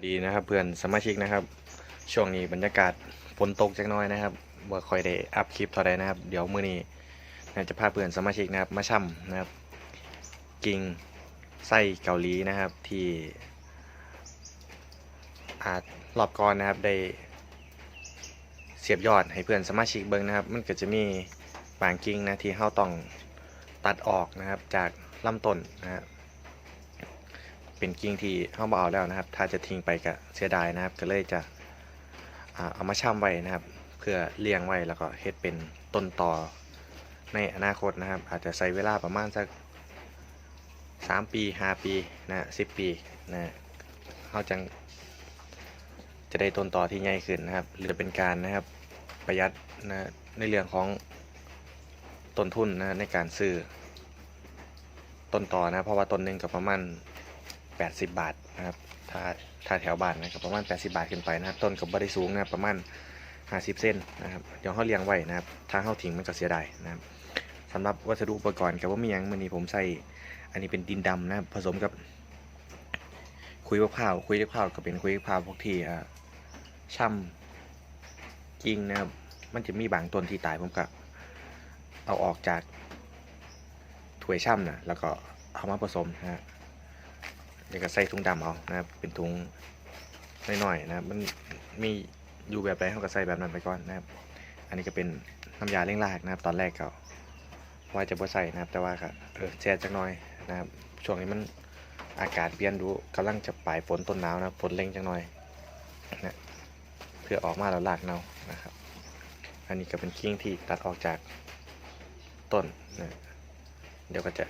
วัสดีนะครับเพื่อนสมาชิกนะครับ ช่วงนี้บรรยากาศฝนตกจักน้อยนะครับบ่ค่อยได้อัพคลิปเท่าใดนะครับ เดี๋ยวมื้อนี้น่าจะพาเพื่อนสมาชิกนะครับ มาช่ำนะครับ กิ่งไส้เกาหลีนะครับที่อาจรอบก่อนนะครับได้เสียบยอดให้เพื่อนสมาชิกเบิ่งนะครับ มันก็จะมีบางกิ่งนะที่เฮาต้องตัดออกนะครับจากลำต้นนะครับ เป็นกิ่งที่เข้ามาเอาแล้วนะครับ ถ้าจะทิ้งไปก็เสียดายนะครับ ก็เลยจะเอามาช่ำไว้นะครับ เพื่อเลี้ยงไว้แล้วก็เฮ็ดเป็นต้นต่อในอนาคตนะครับ อาจจะใช้เวลาประมาณสัก3 ปี 5 ปีนะ10 ปีนะเขาจังจะได้ต้นต่อที่ใหญ่ขึ้นนะครับ หรือเป็นการนะครับประหยัดนะในเรื่องของต้นทุนนะในการซื้อต้นต่อนะเพราะว่าต้นหนึ่งก็ประมาณ 80 บาทนะครับถ้าถ้าแถวบ้านนะครับประมาณ 80 บาทขึ้นไปนะครับต้นก็บ่ได้สูงนะครับประมาณ 50 เส้นนะครับเดี๋ยวเขาเลี้ยงไว้นะครับถ้าเขาทิ้งมันก็เสียดายนะครับสำหรับวัสดุอุปกรณ์กับว่ามีหยังมื่อนี้ผมใส่อันนี้เป็นดินดำนะครับผสมกับคุยมะพร้าวคุยมะพร้าวก็เป็นคุยมะพร้าวพวกที่อ่าช่ำกิ่งนะครับ มันจะมีบางต้นที่ตายผมก็เอาออกจากถ้วยช่ำนะแล้วก็เอามาผสมนะฮะ เดี๋ยวก็ใส่ถุงดำเอานะครับ เป็นถุงน้อยๆนะครับ มันมีอยู่แบบไหนเขาก็ใส่แบบนั้นไปก่อนนะครับ อันนี้ก็เป็นน้ำยาเล้งรากนะครับ ตอนแรกก็ว่าจะบ่ใส่นะครับ แต่ว่าก็เออแช่จักหน่อยนะครับ ช่วงนี้มันอากาศเปลี่ยนดูกำลังจะปลายฝนต้นหนาวนะฝนเร่งจักหน่อยนะเพื่อออกมาแล้วรากเนานะครับ อันนี้ก็เป็นกิ่งที่ตัดออกจากต้นนะเดี๋ยวก็จะ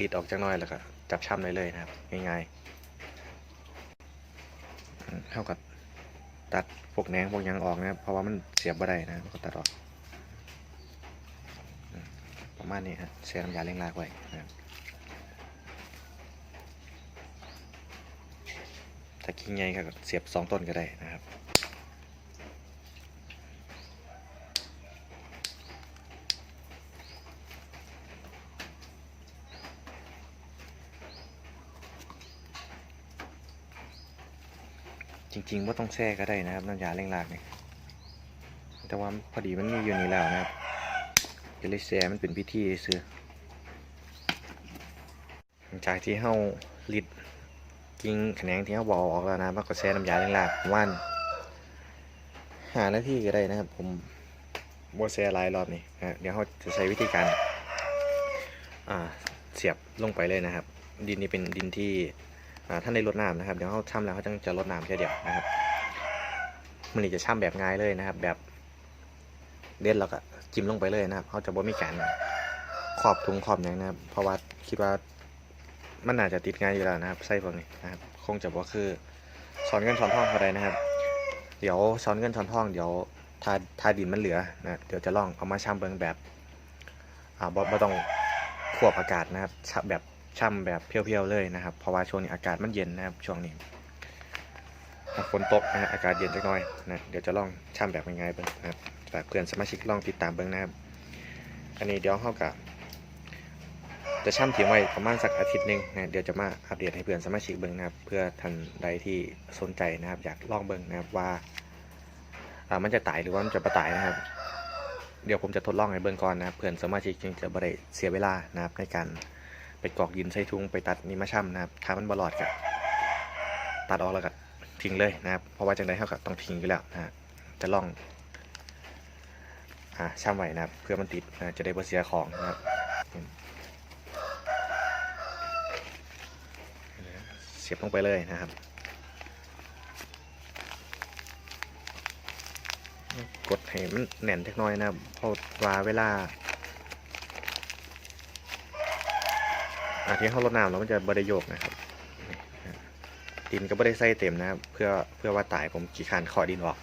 ลิดๆออกจักหน่อยแล้วก็ จับช่ำได้เลยนะครับ ง่ายๆเท่ากับตัดพวกแหนงพวกยังออกนะครับ เพราะว่ามันเสียบบ่ได้นะก็ตัดออก ประมาณนี้ฮะเสียน้ำยาเล้งรากไว้นะครับถ้ากิ่งใหญ่ก็เสียบสองต้นก็ได้นะครับ จริงๆว่าต้องแช่ก็ได้นะครับน้ำยาเร่งรากเนี่ยแต่ว่าพอดีมันมีอยู่นี่แล้วนะครับก็เลยแช่มันเป็นพิธีซื้อหลังจากที่เฮาลิดกิ่งแขนงที่เฮาบอาออกแล้วนะมันก็แช่น้ำยาเร่งรากประมาหานาที่ก็ได้นะครับ ผมบ่แช่หลายรอบนี่นะเดี๋ยวเราจะใช้วิธีการอ่าเสียบลงไปเลยนะครับ ดินนี้เป็นดินที่ ท่านได้ลดน้ำนะครับเดี๋ยวเขาช่ำแล้วเขาจะจะลดน้ำแค่เดียวนะครับมันนี่จะช่ำแบบง่ายเลยนะครับ แบบเด็ดแล้วก็จิ้มลงไปเลยนะครับเขาจะบ่มีการขอบถุงขอบอย่างนะครับ เพราะว่าคิดว่ามันน่าจจะติดง่ายอยู่แล้วนะครับไส้พวกนี้นะครับคงจะบ่คือช้อนเงินช้อนทองเขาได้นะครับ เดี๋ยวช้อนเงินช้อนทองเดี๋ยวถ้าถ้าดินมันเหลือนะเดี๋ยวจะลองเอามาช่ำเบิงแบบอ่าบ่บ่ต้องควบอากาศนะครับแบบ ช่ำแบบเพียวๆเลยนะครับ เพราะว่าช่วงนี้อากาศมันเย็นนะครับช่วงนี้ฝนตกนะอากาศเย็นจักหน่อยนะเดี๋ยวจะลองช่ำแบบง่ายๆเบิ้งนะครับฝากเพื่อนสมาชิกลองติดตามเบิ้งนะครับ อันนี้เดี๋ยวเข้ากับจะช่ำทิ้งไว้ประมาณสักอาทิตย์หนึ่งนะเดี๋ยวจะมาอัปเดตให้เพื่อนสมาชิกเบิ้งนะครับ เพื่อท่านใดที่สนใจนะครับ อยากลองเบิ้งนะครับว่าอ่ามันจะตายหรือว่ามันจะประตายนะครับ เดี๋ยวผมจะทดลองให้เบิ้งก่อนนะครับเพื่อนสมาชิกจึงจะบริเสียเวลานะครับในการ ไปกรอกดินใส่ถุงไปตัดนี่มาช่ำนะครับถ้ามันบลอดก็ตัดออกแล้วก็ทิ้งเลยนะครับ เพราะว่าจังไดเท่ากับต้องทิ้งอยู่แล้วนะฮะจะลองอ่าช่ำไว้นะครับ เพื่อมันติดนะจะได้บ่เสียของนะครับเสียบลงไปเลยนะครับกดให้มันแน่นเล็กน้อยนะครับเพราะว่าเวลา อาที่เขาลดน้ำแล้วมันจะบริโยกนะครับดินก็ไม่ได้ใส่เต็มนะครับ เพื่อเพื่อว่าตายผมขี้คร้านขอดินออก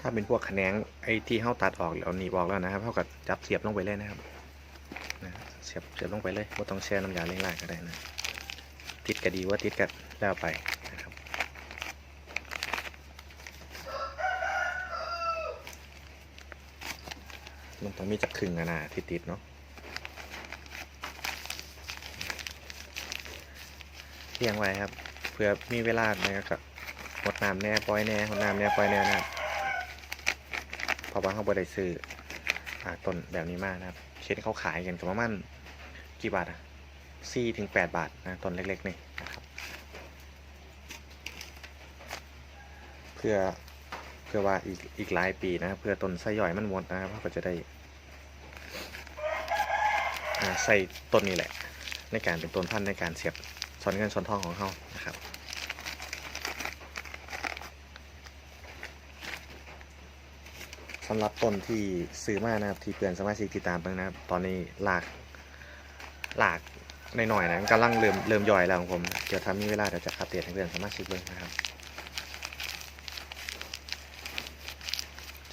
ถ้าเป็นพวกแขนงไอ้ที่เขาตัดออกแล้วหนีบออกแล้วนะครับเขาก็จับเสียบลงไปเลยนะครับนะเสียบเสียบลงไปเลยว่าต้องแช่น้ำยาเล้งรากก็ได้นะ ติดก็ดีว่าติดก็แล้วไป มันต้องมีจักครึ่งนะนะที่ติดเนาะเลี้ยงไว้ครับเพื่อมีเวลานะครับหมดน้ำแน่ปล่อยแน่หดน้ำแน่ปล่อยแน่นะครับพอว่าเขาบริซื้ออต้นแบบนี้มากนะครับเช่นเขาขายกันประมาณกี่บาทอะสี่ถึงแปดบาทนะต้นเล็กๆนี่นะครับ เพื่อ เพื่อว่าอีกอีกหลายปีนะครับเพื่อต้นไส้ย่อยมันหมดนะครับเขาก็จะได้ใส่ต้นนี้แหละ ในการเป็นต้นพันธุ์ในการเสียบช้อนเงินช้อนทองของเขานะครับสำหรับต้นที่ซื้อมานะครับที่เพื่อนสมาชิกติดตามเบิ่งนะครับ ตอนนี้หลากหลากในหน่อยๆนะกำลังเริ่มเริ่มย่อยแล้วของผมเดี๋ยวถ้ามีเวลาเดี๋ยวจะอัปเดตให้เพื่อนสมาชิกเบิ่งนะครับ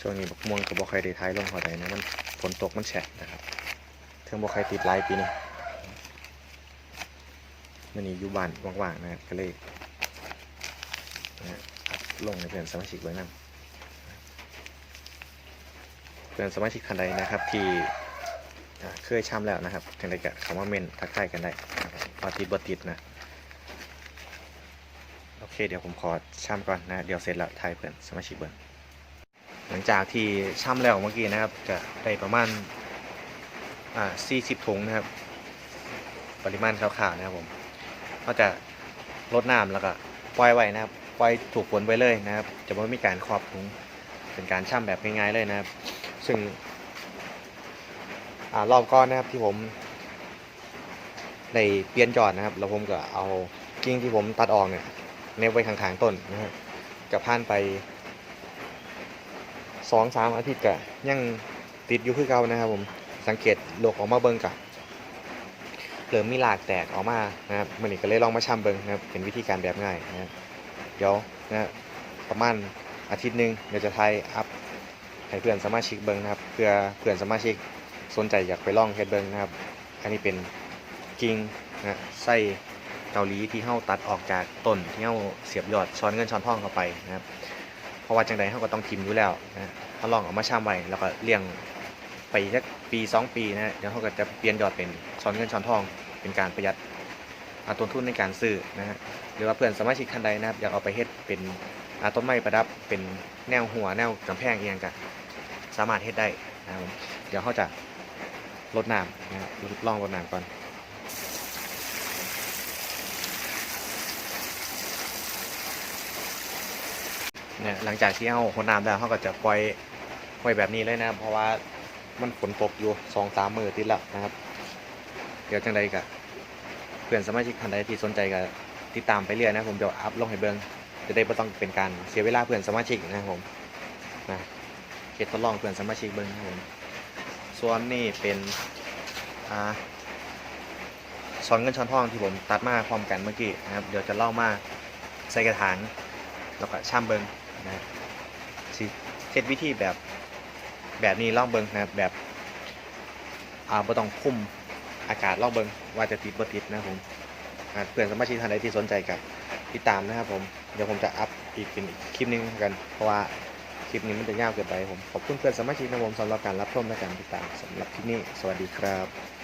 ช่วงนี้บักม่วงกับบ่ใครได้ท้ายลงเท่าใดนะมันฝนตกมันแฉะนะครับเทิงบ่ใครติดลายปีนี้มันนี้อยู่บ้านว่างๆนะครับก็เลยนะลงในเพื่อนสมาชิกไว้นั่นเพื่อนสมาชิกท่านใดนะครับที่เคยช้ำแล้วนะครับท่านใดก็คำว่าเมนทักทายกันได้นะครับว่าติดบติดนะโอเคเดี๋ยวผมขอช้ำก่อนนะ เดี๋ยวเสร็จแล้วทายเพื่อนสมาชิกเบิ่ง หลังจากที่ช่ำแล้วเมื่อกี้นะครับจะได้ประมาณอ่า40ถุงนะครับ ปริมาณขาวๆนะครับผมก็จะลดน้ำแล้วก็ปล่อยไว้นะครับปล่อยถูกฝนไว้เลยนะครับ จะไม่มีการครอบถุงเป็นการช่ำแบบง่ายๆเลยนะครับ ซึ่งอ่ารอบก้อนนะครับที่ผมได้เปลี่ยนจอดนะครับ แล้วผมก็เอากิ่งที่ผมตัดออกเนี่ยเน็บไว้ข้างๆต้นนะครับกับผ่านไป สองสามอาทิตย์กะยังติดอยู่คือเก่านะครับผมสังเกตโลกออกมาเบิ่งกะเริ่มมีหลากแตกออกมานะครับมันนี้ก็เลยลองมาชำเบิ่งนะครับเป็นวิธีการแบบง่ายนะครับเดี๋ยวนะประมาณอาทิตย์หนึ่งเดี๋ยวจะไทยอัพให้เพื่อนสมาชิกเบิ่งนะครับเพื่อเพื่อนสมาชิกสนใจอยากไปลองเฮ็ดเบิ่งนะครับ อันนี้เป็นกิ่งนะไส้เกาหลีที่เฮาตัดออกจากต้นที่เฮาเสียบยอดช้อนเงินช้อนทองเข้าไปนะครับ เพราะว่าจังใดเขาก็ต้องทิมอยู่แล้วนะเขาลองเอามาช่ำไว้แล้วก็เลี้ยงไปสักปีสองปีนะเดี๋ยวเขาก็จะเปลี่ยนยอดเป็นช้อนเงินช้อนทอง เป็นการประหยัดอาต้นทุนในการซื้อนะฮะหรือว่าเพื่อนสมาชิกท่านใดนะครับอยากเอาไปเฮ็ดเป็นอาต้นไม้ประดับเป็นแนวหัวแนวกำแพงเอียงกันสามารถเฮ็ดได้นะครับเดี๋ยวเขาจะลดน้ำนะครับลองลดน้ำก่อน เนี่ยหลังจากที่เอาคนน้ำแล้วเขาก็จะปล่อยไว้แบบนี้เลยนะเพราะว่ามันฝนตกอยู่สองสามมือติดแล้วนะครับ เดี๋ยวจังใดกะเพื่อนสมาชิกท่านใดที่สนใจก็ติดตามไปเรื่อยนะผมจะอัพลงให้เบิงจะได้ไม่ต้องเป็นการเสียเวลาเพื่อนสมาชิกนะครับผมนะเก็บทดลองเพื่อนสมาชิกเบิงครับผมส่วนนี่เป็นอ่าช้อนเงินช้อนทองที่ผมตัดมาพร้อมกันเมื่อกี้นะครับเดี๋ยวจะเล่ามาใส่กระถางแล้วก็ช่ำเบิง นะสิเซตวิธีแบบแบบนี้ลองเบิงนะแบบอ่าบ่ต้องคุมอากาศลองเบิงว่าจะติดบ่ติดนะผมเพื่อนสมาชิกท่านใดที่สนใจกับติดตามนะครับผมเดี๋ยวผมจะอัพอีกเป็นอีกคลิปหนึงกัน เพราะว่าคลิปนี้มันจะยาวเกินไปผมขอบคุณเพื่อนสมาชิกนะผมสำหรับการรับชมและการติดตามสำหรับคลิปนี้สวัสดีครับ